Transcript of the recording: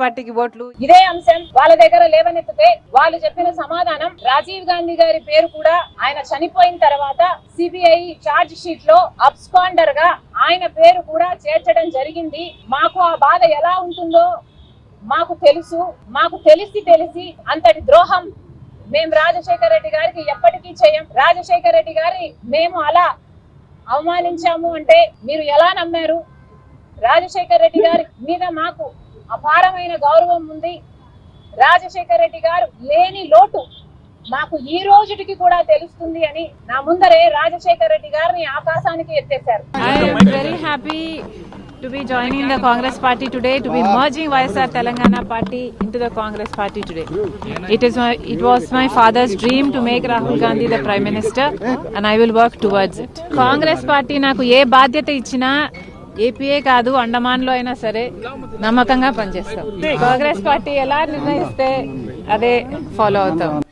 పార్టీకి ఓట్లు? ఇదే అంశం వాళ్ళ దగ్గర లేవనెత్తితే వాళ్ళు చెప్పిన సమాధానం రాజీవ్ గాంధీ గారి పేరు కూడా ఆయన చనిపోయిన తర్వాత సిబిఐ చార్జ్ షీట్లో అబ్స్కాండర్గా ఆయన పేరు కూడా చేర్చడం జరిగింది. మాకు ఆ బాధ ఎలా ఉంటుందో మాకు తెలుసు. మాకు తెలిసి తెలిసి అంతటి ద్రోహం మేము రాజశేఖర రెడ్డి గారికి ఎప్పటికీ చేయం. రాజశేఖర రెడ్డి గారి మేము అలా అవమానించాము అంటే మీరు ఎలా నమ్మారు? రాజశేఖర్ రెడ్డి గారి మీద మాకు అపారమైన గౌరవం ఉంది రాజశేఖర్ రెడ్డి గారు లేని లోటు మాకు ఈ రోజుటికి కూడా తెలుస్తుంది అని నా ముందరే రాజశేఖర్ రెడ్డి గారిని ఆకాశానికి ఎత్తేశారు I am very happy to be joining the Congress party today, to be merging YSR Telangana party into the Congress party today. It is my, it was my father's dream to make Rahul Gandhi the Prime Minister and I will work towards it. Congress party నాకు ఏ బాధ్యత ఇచ్చినా APA కాదు అండమాన్లో అయినా సరే నమ్మకంగా పనిచేస్తాం. Congress party ఎలా నిర్ణయిస్తే అదే ఫాలో అవుతాం.